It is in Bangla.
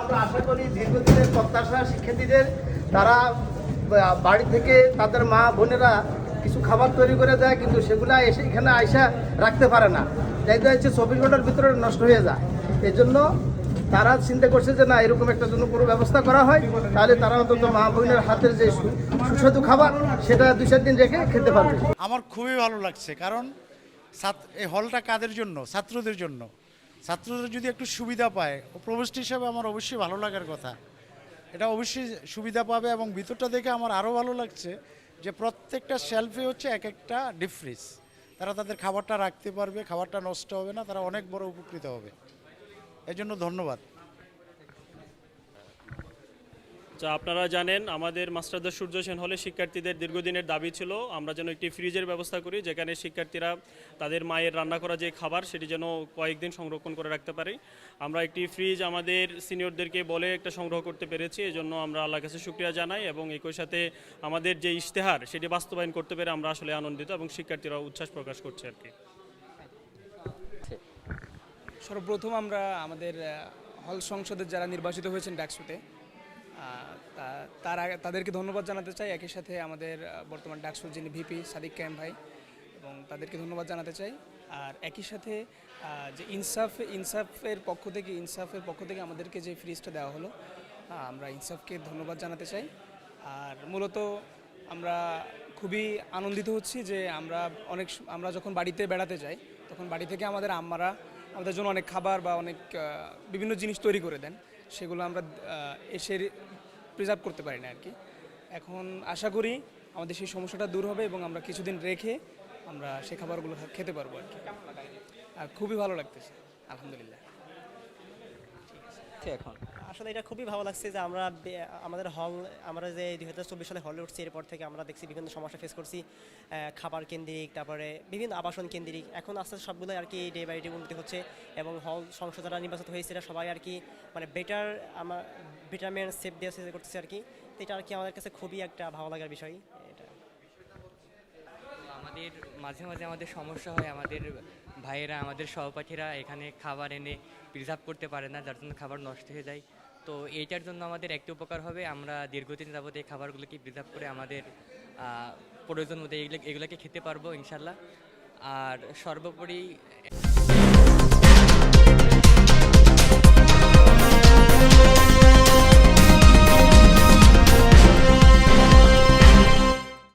আমরা আশা করি দীর্ঘদিনের প্রত্যাশা শিক্ষার্থীদের, তারা বাড়ি থেকে তাদের মা বোনেরা কিছু খাবার তৈরি করে দেয়, কিন্তু সেগুলা এসে এখানে আইসা রাখতে পারে না। যাই হচ্ছে চব্বিশ ঘণ্টার ভিতরে নষ্ট হয়ে যায়। এই জন্য তারা চিন্তা করছে যে, না, এরকম একটা জন্য কোনো ব্যবস্থা করা হয়, তাহলে তারা অন্তত মা বোনের হাতের যে সুস্বাদু খাবার, সেটা দুই চার দিন রেখে খেতে পারবে। আমার খুবই ভালো লাগছে, কারণ এই হলটা কাদের জন্য? ছাত্রদের জন্য। ছাত্রদের যদি একটু সুবিধা পায়, ও প্রবেশটি হিসাবে আমার অবশ্যই ভালো লাগার কথা। এটা অবশ্যই সুবিধা পাবে এবং ভিতরটা দেখে আমার আরও ভালো লাগছে যে প্রত্যেকটা শেলফে হচ্ছে এক একটা ডিফ্রিজ তারা তাদের খাবারটা রাখতে পারবে, খাবারটা নষ্ট হবে না, তারা অনেক বড় উপকৃত হবে। এই জন্য ধন্যবাদ। তো আপনারা জানেন, আমাদের মাস্টারদা সূর্য সেন হলে শিক্ষার্থীদের দীর্ঘদিনের দাবি ছিল, আমরা যেন একটি ফ্রিজের ব্যবস্থা করি যেখানে শিক্ষার্থীরা তাদের মায়ের রান্না করা যে খাবার সেটি যেন কয়েকদিন সংরক্ষণ করে রাখতে পারি। আমরা একটি ফ্রিজ আমাদের সিনিয়রদেরকে বলে একটা সংগ্রহ করতে পেরেছি এই জন্য আমরা আল্লাহ কাছে শুক্রিয়া জানাই এবং একই সাথে আমাদের যে ইশতেহার সেটি বাস্তবায়ন করতে পেরে আমরা আসলে আনন্দিত এবং শিক্ষার্থীরা উচ্ছ্বাস প্রকাশ করছে আর কি। সর্বপ্রথম আমরা আমাদের হল সংসদের যারা নির্বাচিত হয়েছেন ডাকসুতে তারা তাদেরকে ধন্যবাদ জানাতে চাই। একই সাথে আমাদের বর্তমান ডাকসুর যিনি ভিপি সাদিক ক্যাম ভাই, এবং তাদেরকে ধন্যবাদ জানাতে চাই। আর একই সাথে যে ইনসাফ, ইনসাফের পক্ষ থেকে, ইনসাফের পক্ষ থেকে আমাদেরকে যে ফ্রিজটা দেওয়া হলো আমরা ইনসাফকে ধন্যবাদ জানাতে চাই। আর মূলত আমরা খুবই আনন্দিত হচ্ছি যে আমরা অনেক আমরা যখন বাড়িতে বেড়াতে যাই, তখন বাড়ি থেকে আমাদের আম্মারা আমাদের জন্য অনেক খাবার বা অনেক বিভিন্ন জিনিস তৈরি করে দেন। সেগুলো আমরা এসে প্রিজার্ভ করতে পারি না আর কি। এখন আশা করি আমাদের সেই সমস্যাটা দূর হবে এবং আমরা কিছুদিন রেখে আমরা সেই খাবারগুলো খেতে পারব আর কি। আর খুবই ভালো লাগতেছে, আলহামদুলিল্লাহ। এখন? আসলে এটা খুবই ভালো লাগছে যে আমরা আমাদের হল আমরা যে দুই হাজার চব্বিশ সালে হলে উঠছি, এরপর থেকে আমরা দেখছি বিভিন্ন সমস্যা ফেস করছি খাবার কেন্দ্রিক, তারপরে বিভিন্ন আবাসন কেন্দ্রিক। এখন আস্তে আস্তে সবগুলো আর কি ডে বাই ডে উন্নতি হচ্ছে এবং হল সংসদ যারা নির্বাচিত হয়েছে, এরা সবাই আর কি মানে বেটার আমার বেটারমেন্ট সেফ চেষ্টা করতেছে আর কি। তো এটা আর কি আমাদের কাছে খুবই একটা ভালো লাগার বিষয়, এটা। আমাদের, মাঝে মাঝে আমাদের সমস্যা হয়, আমাদের ভাইয়েরা, আমাদের সহপাঠীরা এখানে খাবার এনে প্রিজার্ভ করতে পারে না, যার জন্য খাবার নষ্ট হয়ে যায়। তো এইটার জন্য আমাদের একটি উপকার হবে, আমরা দীর্ঘদিন যাবত এই খাবারগুলোকে প্রিজার্ভ করে আমাদের প্রয়োজন মতো এগুলো, এগুলোকে খেতে পারব, ইনশাল্লাহ। আর সর্বোপরি